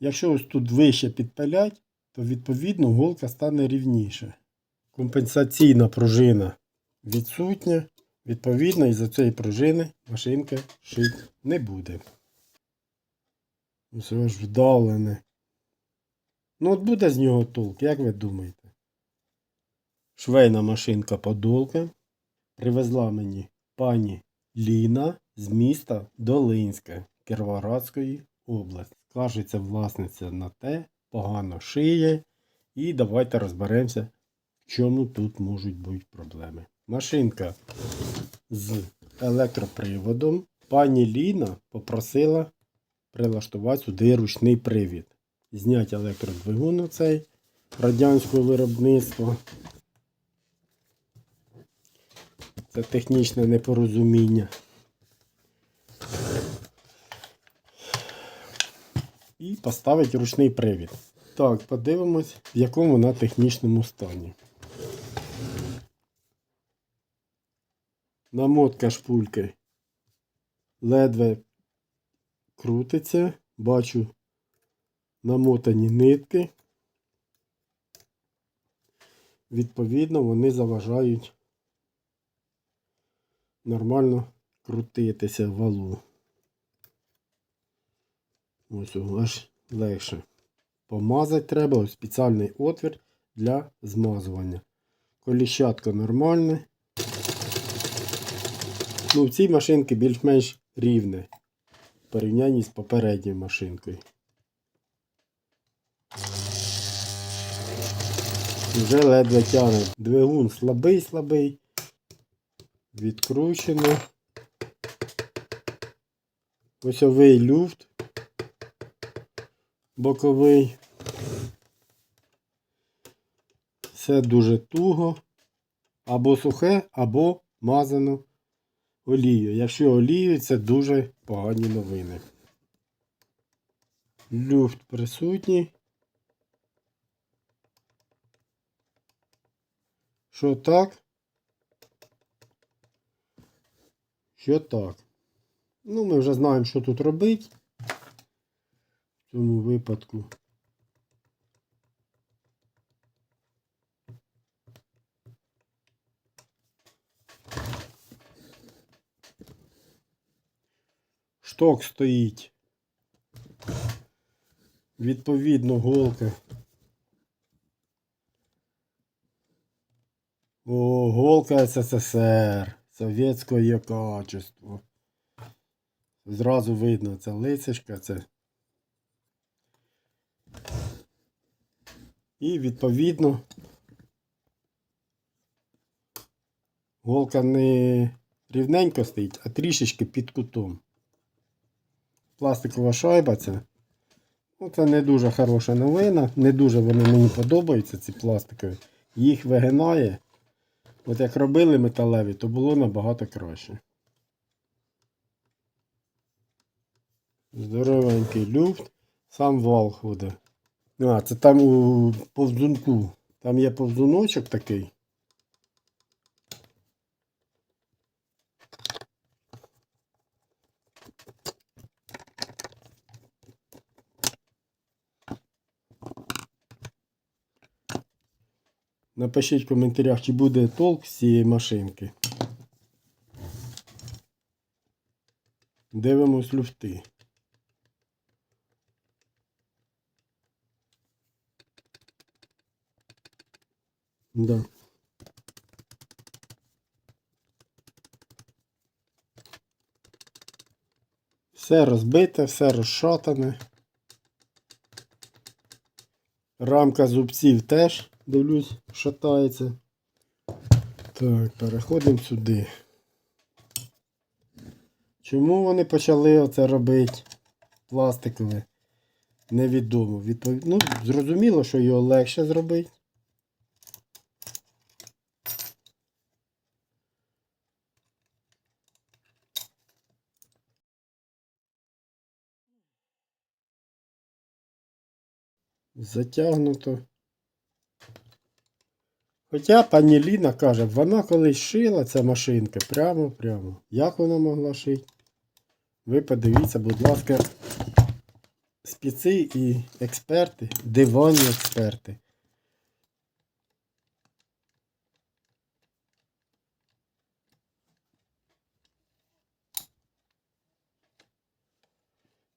Якщо ось тут вище підпилять, то відповідно голка стане рівніше. Компенсаційна пружина відсутня. Відповідно, із-за цієї пружини машинка шити не буде. Ось ось вдавлене. Ну от буде з нього толк, як ви думаєте? Швейна машинка Подолка привезла мені пані Ліна з міста Долинське Кіровоградської області. Скаржиться власниця на те, погано шиє. І давайте розберемося, в чому тут можуть бути проблеми. Машинка з електроприводом. Пані Ліна попросила прилаштувати сюди ручний привід. Зняти електродвигун оцей радянського виробництва. Це технічне непорозуміння. І поставити ручний привід. Так, подивимось, в якому вона технічному стані. Намотка шпульки ледве крутиться. Бачу намотані нитки. Відповідно, вони заважають нормально крутитися валу. Ось аж легше. Помазати треба ось спеціальний отвір для змазування. Коліщатка нормальне. Ну, в цій машинці більш-менш рівне в порівнянні з попередньою машинкою. Вже ледве тягне. Двигун слабий, слабий. Відкручено. Осьовий люфт. Боковий. Все дуже туго. Або сухе, або мазано олією. Якщо олією, це дуже погані новини. Люфт присутній. Що так? Що так? Ну, ми вже знаємо, що тут робити. В цьому випадку. Шток стоїть. Відповідно, голка. О, голка СССР. Совєтського качества. Зразу видно, це лицечка, це. І відповідно голка не рівненько стоїть, а трішечки під кутом. Пластикова шайба це. Ну, це не дуже хороша новина. Не дуже вони мені подобаються, ці пластикові. Їх вигинає. От як робили металеві, то було набагато краще. Здоровенький люфт. Сам вал ходить. А, це там у повзунку. Там є повзуночок такий. Напишіть в коментарях, чи буде толк з цієї машинки. Дивимось люфти. Да. Все розбите, все розшатане. Рамка зубців теж, дивлюсь, шатається. Так, переходимо сюди. Чому вони почали оце робити пластикове? Невідомо. Відпов... Ну, зрозуміло, що його легше зробити. Затягнуто. Хоча пані Ліна каже, вона колись шила ця машинка прямо-прямо. Як вона могла шити? Ви подивіться, будь ласка, спеці і експерти, диванні експерти.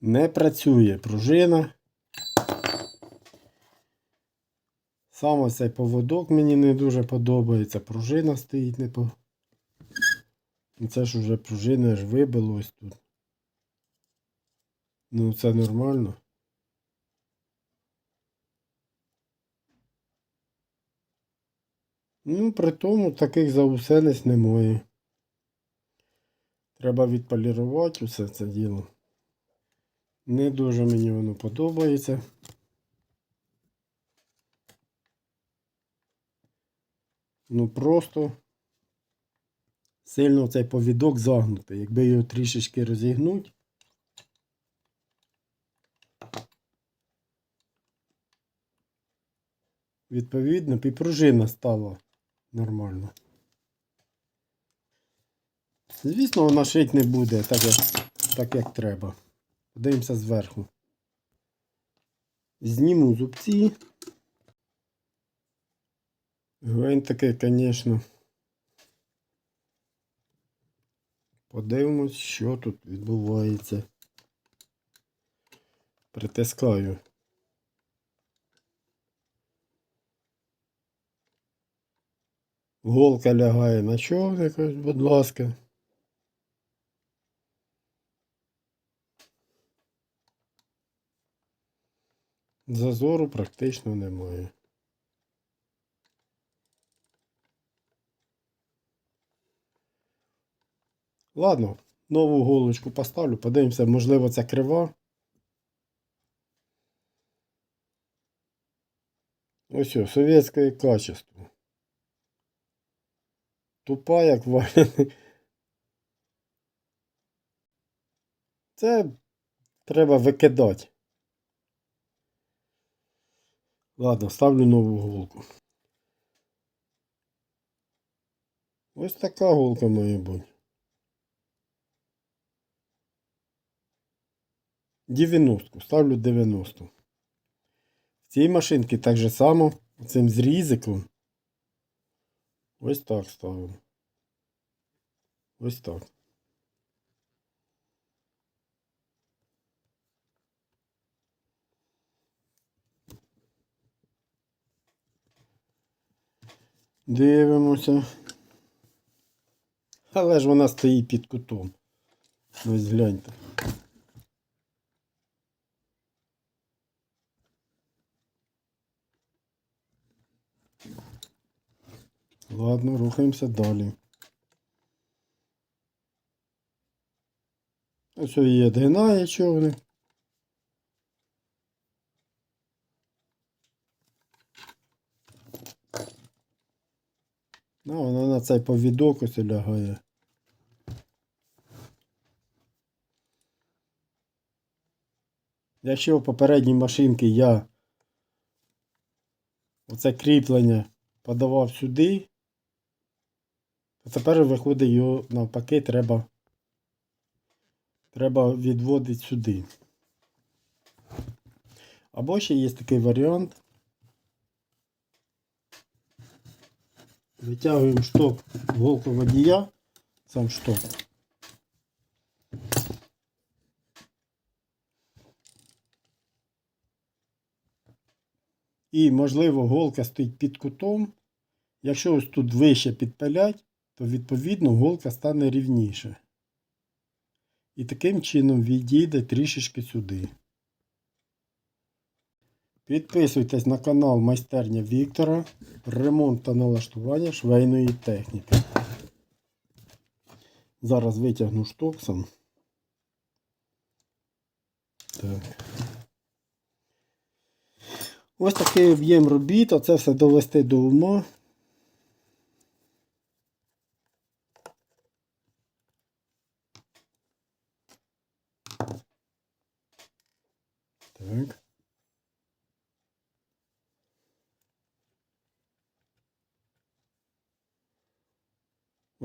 Не працює пружина. Саме цей поводок мені не дуже подобається. Пружина стоїть не по. Ну, Це ж уже пружина ж вибило ось тут. Ну, це нормально. Ну, при тому таких заусенець немає. Треба відполірувати усе це діло. Не дуже мені воно подобається. Ну просто сильно цей повідок загнутий. Якби його трішечки розігнуть. Відповідно, і пружина стала нормально. Звісно, вона шить не буде так, так, як треба. Подивимося зверху. Зніму зубці. Гвинтики, звісно. Подивимось, що тут відбувається. Притискаю. Голка лягає на човник, будь ласка. Зазору практично немає. Ладно, нову голочку поставлю, подивимося, можливо, це крива. Ось о, совєтське качество. Тупа, як валяний. Це треба викидати. Ладно, ставлю нову голку. Ось така голка має бути. 90. Ставлю 90. В цій машинці так же само цим зрізиком. Ось так ставимо. Ось так. Дивимося. Але ж вона стоїть під кутом. Ось гляньте. Ладно, рухаємося далі. Ось її відгинає човник. Ну, вона на цей повідок ось лягає. Якщо в попередній машинці я оце кріплення подавав сюди, то тепер виходить його навпаки треба, треба відводити сюди. Або ще є такий варіант. Витягуємо шток голку водія, сам шток. І, можливо, голка стоїть під кутом. Якщо ось тут вище підпилять, то відповідно голка стане рівніше. І таким чином відійде трішечки сюди. Підписуйтесь на канал Майстерня Віктора. Ремонт та налаштування швейної техніки. Зараз витягну штоксом. Так. Ось такий об'єм робіт, а це все довести до ума.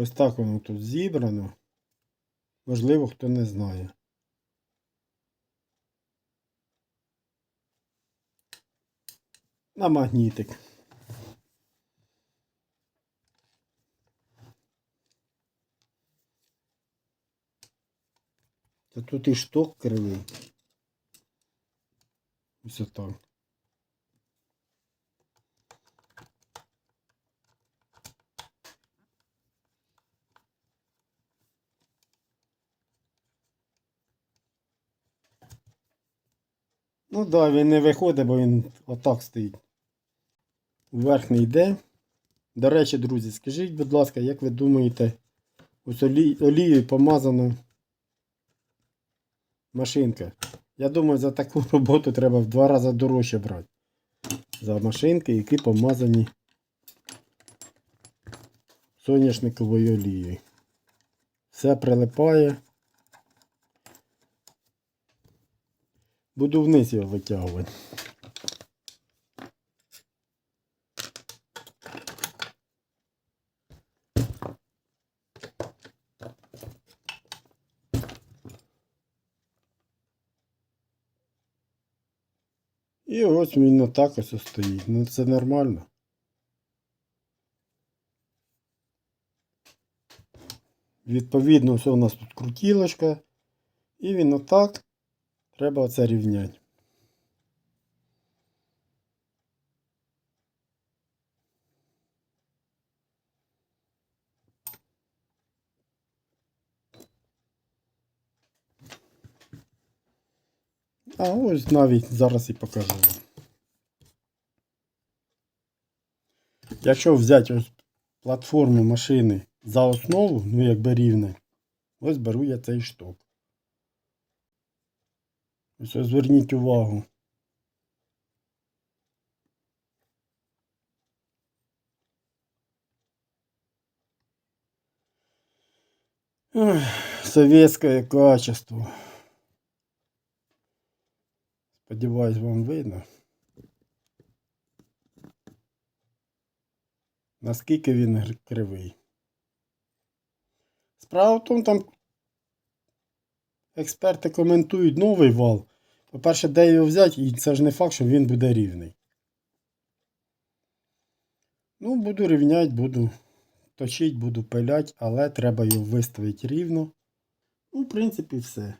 Ось так воно тут зібрано. Можливо, хто не знає. На магнітик. Та тут і шток кривий. Ось так. Ну так, да, він не виходить, бо він отак стоїть. Вверх не йде. До речі, друзі, скажіть, будь ласка, як ви думаєте, ось олі... олією помазана машинка. Я думаю, за таку роботу треба в два рази дорожче брати. За машинки, які помазані соняшниковою олією. Все прилипає. Буду вниз його витягувати. І ось він отак ось стоїть. Ну це нормально. Відповідно, все у нас тут крутілочка. І він отак. Треба оце рівняти. А ось навіть зараз і покажу вам. Якщо взяти ось платформу машини за основу, ну якби рівне, ось беру я цей шток. Ось зверніть увагу. Ой, качество. Сподіваюсь, вам видно. Наскільки він кривий. Справа в тому, там експерти коментують новий вал. По-перше, де його взяти, і це ж не факт, що він буде рівний. Ну, буду рівняти, буду точити, буду пилять, але треба його виставити рівно. Ну, в принципі, все.